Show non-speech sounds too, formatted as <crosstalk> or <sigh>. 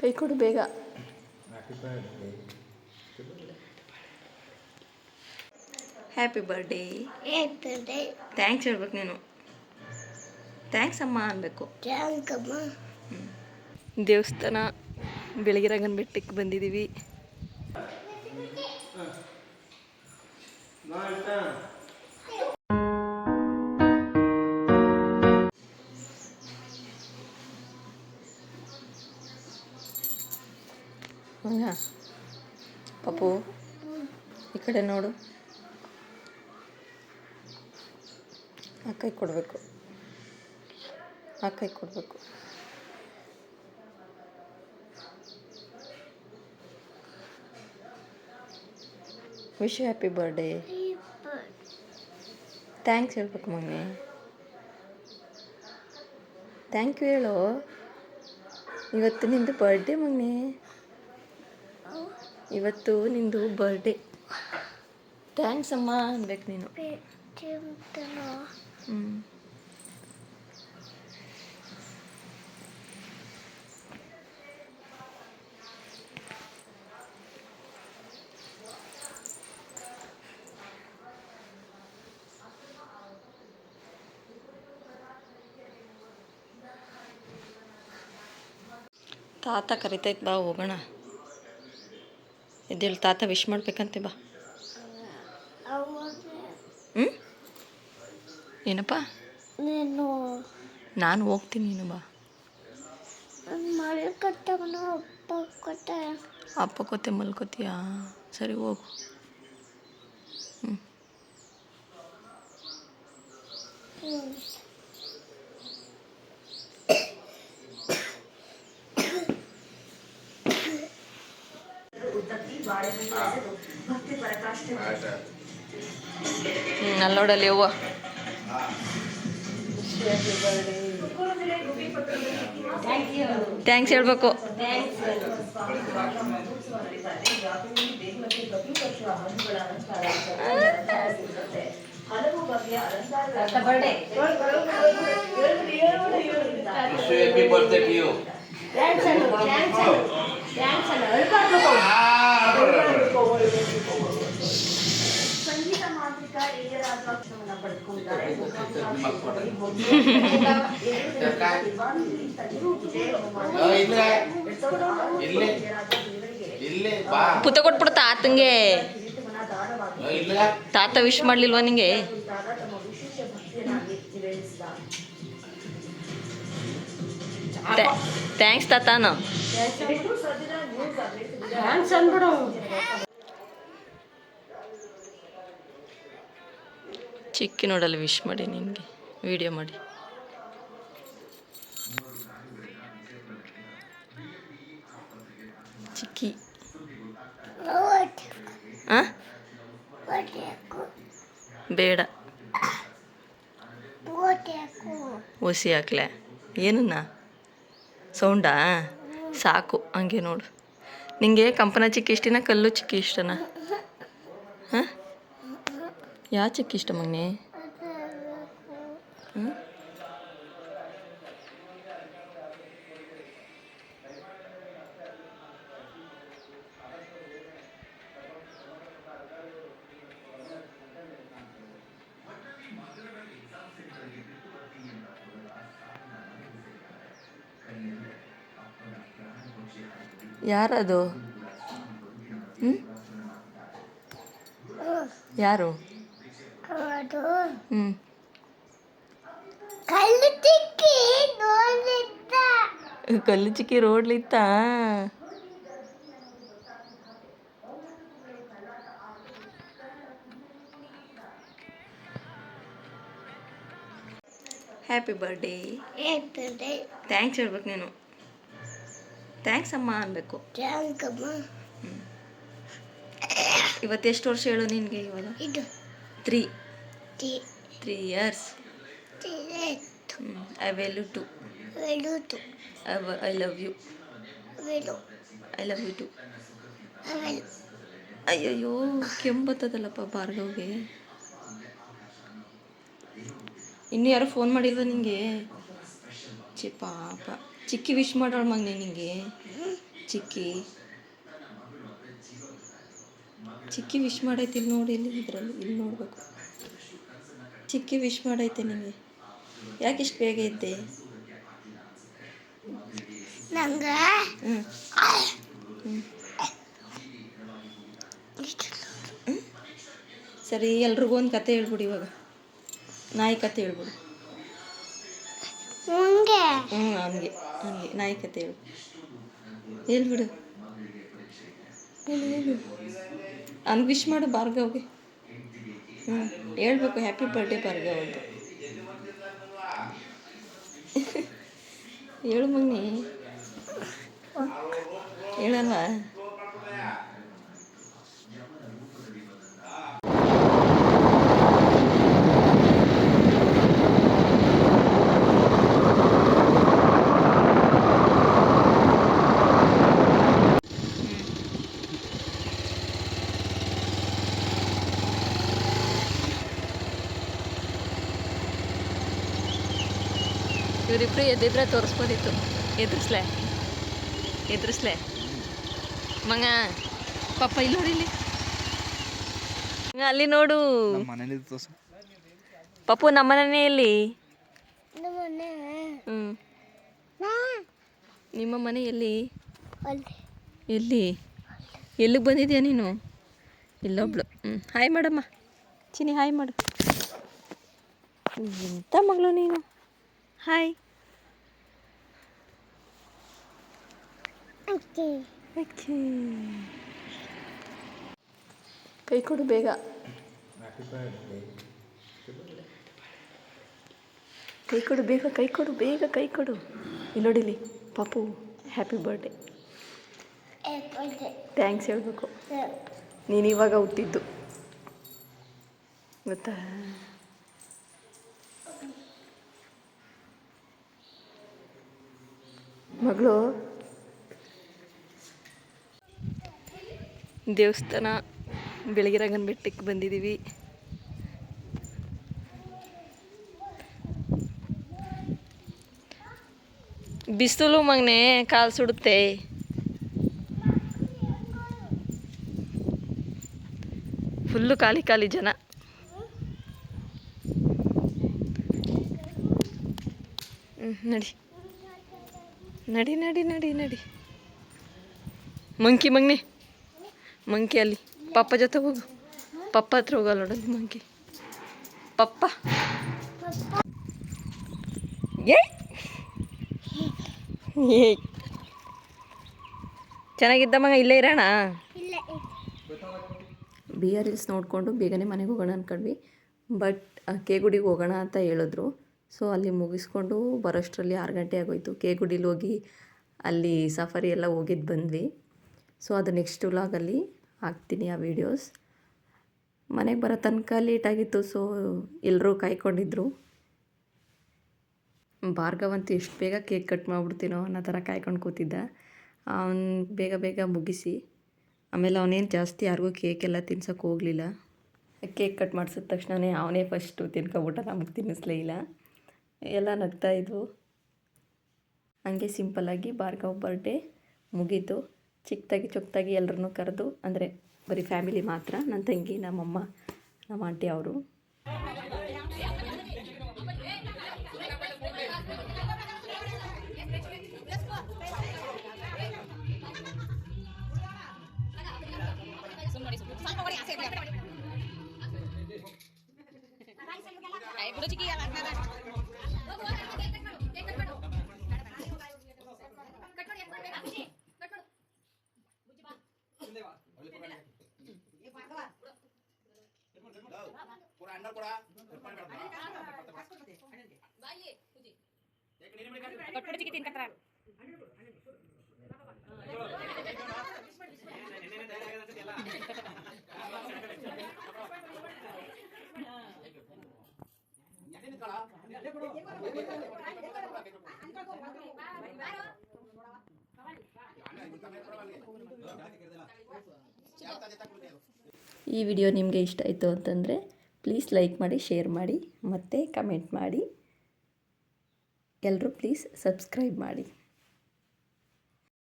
ಕೈ ಕೊಡು ಬೇಗ. ಹ್ಯಾಪಿ ಬರ್ಡೇ ಥ್ಯಾಂಕ್ಸ್ ಹೇಳ್ಬೇಕು ನೀನು. ಥ್ಯಾಂಕ್ಸ್ ಅಮ್ಮ ಅನ್ಬೇಕು. ದೇವಸ್ಥಾನ ಬೆಳಗಿರಂಗನ ಬೆಟ್ಟಕ್ಕೆ ಬಂದಿದ್ದೀವಿ ಕಡೆ ನೋಡು. ಆ ಕೈ ಕೊಡಬೇಕು. ಆ ಕೈ ಕೊಡಬೇಕು. ವಿಶ್ ಹ್ಯಾಪಿ ಬರ್ಡೇ ಥ್ಯಾಂಕ್ಸ್ ಹೇಳ್ಬೇಕು ಮಮ್ಮಿ. ಥ್ಯಾಂಕ್ ಯು ಹೇಳು. ಇವತ್ತು ನಿಂದು ಬರ್ಡೇ ಮಮ್ಮಿ. ಇವತ್ತು ನಿಂದು ಬರ್ಡೇ ಥ್ಯಾಂಕ್ಸ್ ಅಮ್ಮ ಅನ್ಬೇಕು ನೀನು. ಹ್ಞೂ ತಾತ ಕರಿತೈತೆ ಬಾ ಹೋಗೋಣ. ಎದ್ದೇಳು ತಾತ ವಿಶ್ ಮಾಡ್ಬೇಕಂತೆ ಬಾ. ಹ್ಞೂ ಏನಪ್ಪ? ನೀನು? ನಾನು ಹೋಗ್ತೀನಿ ನೀನು ಬಾ. ಮಳೆ ಕಟ್ಟವನ ಅಪ್ಪ ಕೊಟ್ಟ. ಅಪ್ಪ ಕೊತ್ತೆ ಮಲ್ಕೋತೀಯಾ? ಸರಿ ಹೋಗು. ಹ್ಞೂ <coughs> ಹ್ಞೂ ಅಲ್ಲೋಡಲ್ಲಿ ಅವ್ವ ಥ್ಯಾಂಕ್ಸ್ ಹೇಳ್ಬೇಕು. Wish ಪುತ್ತ ಕೊಟ್ಬಿಡು ತಾತಂಗೆ. ತಾತ ವಿಶ್ ಮಾಡ್ಲಿಲ್ವಾ ನಿಂಗೆ? ಥ್ಯಾಂಕ್ಸ್ ತಾತಾನು. ಚಿಕ್ಕಿ ನೋಡಲ್ಲ ವಿಶ್ ಮಾಡಿ ನಿನಗೆ ವಿಡಿಯೋ ಮಾಡಿ. ಚಿಕ್ಕಿ. ಹಾಂ ಬೇಡ. ಒಸಿ ಹಾಕ್ಲೆ. ಏನನ್ನ? ಸೌಂಡಾ? ಸಾಕು, ಹಂಗೆ ನೋಡು. ನಿಂಗೆ ಕಂಪನ ಚಿಕ್ಕಿ ಇಷ್ಟನ, ಕಲ್ಲು ಚಿಕ್ಕಿ ಇಷ್ಟನಾ? ಹಾಂ? ಯಾವ ಚಿಕ್ಕಿ ಇಷ್ಟ ಮಗ್ನೆ? ಯಾರದು? ಹ್ಞೂ ಯಾರು? ಹ್ಞೂ ಕಲ್ಲು ಚಿಕ್ಕಿ ರೋಡ್ಲಿತ್ತಾ ಹ್ಯಾಪಿ ಬರ್ಡೇ ಡೇ ಥ್ಯಾಂಕ್ಸ್ ಹೇಳ್ಬೇಕು ನೀನು. ಥ್ಯಾಂಕ್ಸ್ ಅಮ್ಮ ಅನ್ಬೇಕು. ಇವತ್ತು ಎಷ್ಟು ವರ್ಷ ಹೇಳು ನಿನಗೆ ಇವಾಗ? Three three years I well ಟು ವೆಲುತು I love you Velu I love you too ಅಯ್ಯಯ್ಯೋ ಕೆಂಬತ್ತದಲ್ಲಪ್ಪ ಭಾರ್ಗವ್ಗೆ. ಇನ್ನು ಯಾರು ಫೋನ್ ಮಾಡಿಲ್ವ ನಿಂಗೆ? ಚಿ ಪಾಪ. ಚಿಕ್ಕಿ ವಿಶ್ ಮಾಡೋಳ ಮಗನೆ ನಿಂಗೆ. ಚಿಕ್ಕಿ. ಚಿಕ್ಕಿ ವಿಶ್ ಮಾಡೈತೆ ಇಲ್ಲಿ ನೋಡಿ ಇಲ್ಲಿ ಇದರಲ್ಲಿ? ಇಲ್ಲಿ ನೋಡಬೇಕು. ಚಿಕ್ಕಿ ವಿಶ್ ಮಾಡೈತೆ ನಿಮಗೆ ಯಾಕೆ ಇಷ್ಟು ಬೇಗ ಇದ್ದೆ ನಂಗೆ? ಸರಿ ಎಲ್ರಿಗೂ ಒಂದು ಕತೆ ಹೇಳ್ಬಿಡಿ ಇವಾಗ. ನಾಯಿ ಕತೆ ಹೇಳ್ಬಿಡು. ಹ್ಞೂ ಹಂಗೆ ಹಂಗೆ. ನಾಯಿ ಕತೆ ಹೇಳು ಹೇಳ್ಬಿಡು. ಹೇಳು ಹೇಳು ಹಂಗೆ ವಿಶ್ ಮಾಡು ಭಾರ್ಗವ್ಗೆ. ಹ್ಞೂ ಹೇಳ್ಬೇಕು ಹ್ಯಾಪಿ ಬರ್ಡೇ ಭಾರ್ಗವ್ ಅಂತ. ಹೇಳು ಮಗ್ನಿ ಹೇಳಲ್ವಾ ಇವರಿಬ್ರು ಎದ್ದಿದ್ರೆ ತೋರಿಸ್ಬೋದಿತ್ತು. ಎದುರಿಸ್ಲೆ. ಎದುರಿಸ್ಲೆ. ಮಂಗ ಪಾಪ ಇಲ್ಲಿ ನೋಡಿ ಇಲ್ಲಿ. ಅಲ್ಲಿ ನೋಡು. ಪಪ್ಪು ನಮ್ಮನೇ ಎಲ್ಲಿ? ನಿಮ್ಮ ಮನೆ. ಎಲ್ಲಿ? ಅಲ್ಲಿ. ಎಲ್ಲಿ? ಎಲ್ಲಿಗೆ ಬಂದಿದ್ಯಾ ನೀನು? ಇಲ್ಲೊಬ್ಳು. ಹ್ಞೂ ಹಾಯ್ ಮಾಡಮ್ಮ ಚಿನಿ ಹಾಯ್ ಮಾಡು. ಎಂಥ ಮಗಳು ನೀನು? ಹಾಯ್ ಅಕ್ಕಿ ಕೈ ಕೊಡು ಬೇಗ. ಕೈ ಕೊಡು ಬೇಗ ಕೈ ಕೊಡು ಬೇಗ ಕೈ ಕೊಡು. ಇಲ್ಲೋಡಿಲಿ ಪಾಪು ಹ್ಯಾಪಿ ಬರ್ಡೇ ಥ್ಯಾಂಕ್ಸ್ ಹೇಳಬೇಕು. ನೀನು ಇವಾಗ ಹುಟ್ಟಿದ್ದು. ಗೊತ್ತಾ? ಮಗಳು ದೇವಸ್ಥಾನ ಬೆಳಗಿರಂಗನ ಬೆಟ್ಟಕ್ಕೆ ಬಂದಿದ್ದೀವಿ. ಬಿಸಿಲು ಮಗನೆ, ಕಾಲು ಸುಡುತ್ತೆ. ಫುಲ್ಲು ಖಾಲಿ ಖಾಲಿ ಜನ. ನಡಿ. ನಡಿ ನಡಿ ನಡಿ ನಡಿ. ಮಂಕಿ ಮಗ್ನೆ. ಮಂಕಿ ಅಲ್ಲಿ. ಪಪ್ಪ ಜೊತೆ ಹೋಗು. ಪಪ್ಪ ಹತ್ರ ಹೋಗಲ್ಲ ನೋಡಲ್ಲಿ ಮಂಕಿ ಪಪ್ಪ ಏಯ್ ಚೆನ್ನಾಗಿದ್ದ ಮಗ, ಇಲ್ಲೇ ಇರೋಣ? ಬಿ ಆರ್ ಎಲ್ಸ್ ನೋಡಿಕೊಂಡು ಬೇಗನೆ ಮನೆಗೆ ಹೋಗೋಣ ಅಂದ್ಕೊಂಡ್ವಿ ಬಟ್ ಕೇಗುಡಿಗೆ ಹೋಗೋಣ ಅಂತ ಹೇಳಿದ್ರು. ಸೊ ಅಲ್ಲಿ ಮುಗಿಸ್ಕೊಂಡು ಬರೋಷ್ಟರಲ್ಲಿ ಆರು ಗಂಟೆ ಆಗೋಯ್ತು. ಕೇಗುಡಿಲಿ ಹೋಗಿ ಅಲ್ಲಿ ಸಫಾರಿ ಎಲ್ಲ ಹೋಗಿದ್ದು ಬಂದ್ವಿ. ಸೊ ಅದು ನೆಕ್ಸ್ಟ್ ವ್ಲಾಗಲ್ಲಿ ಹಾಕ್ತೀನಿ ಆ ವೀಡಿಯೋಸ್ ಮನೆಗೆ ಬರೋ ತನಕ ಲೇಟಾಗಿತ್ತು ಸೊ ಎಲ್ಲರೂ ಕಾಯ್ಕೊಂಡಿದ್ರು. ಭಾರ್ಗವಂತೂ ಎಷ್ಟು ಬೇಗ ಕೇಕ್ ಕಟ್ ಮಾಡಿಬಿಡ್ತೀನೋ ಅನ್ನೋ ಥರ ಕಾಯ್ಕೊಂಡು ಕೂತಿದ್ದ. ಅವನು ಬೇಗ ಬೇಗ ಮುಗಿಸಿ, ಆಮೇಲೆ ಅವನೇನು ಜಾಸ್ತಿ ಯಾರಿಗೂ ಕೇಕ್ ಎಲ್ಲ ತಿನ್ಸೋಕೆ ಹೋಗಲಿಲ್ಲ. ಕೇಕ್ ಕಟ್ ಮಾಡಿಸಿದ ತಕ್ಷಣವೇ ಅವನೇ ಫಸ್ಟು ತಿನ್ಕೊಬಿಟ್ಟ ನಮಗೆ ತಿನ್ನಿಸ್ಲೇ ಇಲ್ಲ. ಎಲ್ಲ ನಗ್ತಾ ಇದ್ವು. ಹಂಗೆ ಸಿಂಪಲ್ಲಾಗಿ ಭಾರ್ಗವ್ ಬರ್ಡೇ ಮುಗೀತು. ಚಿಕ್ಕದಾಗಿ ಚೊಕ್ಕದಾಗಿ ಎಲ್ಲರನ್ನೂ ಕರೆದು ಅಂದರೆ ಬರೀ ಫ್ಯಾಮಿಲಿ ಮಾತ್ರ ನನ್ನ ತಂಗಿ ನಮ್ಮಮ್ಮ ನಮ್ಮ ಆಂಟಿ ಅವರು. ಈ ವಿಡಿಯೋ ನಿಮಗೆ ಇಷ್ಟ ಆಯಿತು ಅಂತಂದರೆ ಪ್ಲೀಸ್ ಲೈಕ್ ಮಾಡಿ ಶೇರ್ ಮಾಡಿ ಮತ್ತು ಕಮೆಂಟ್ ಮಾಡಿ. ಎಲ್ಲರೂ ಪ್ಲೀಸ್ ಸಬ್ಸ್ಕ್ರೈಬ್ ಮಾಡಿ.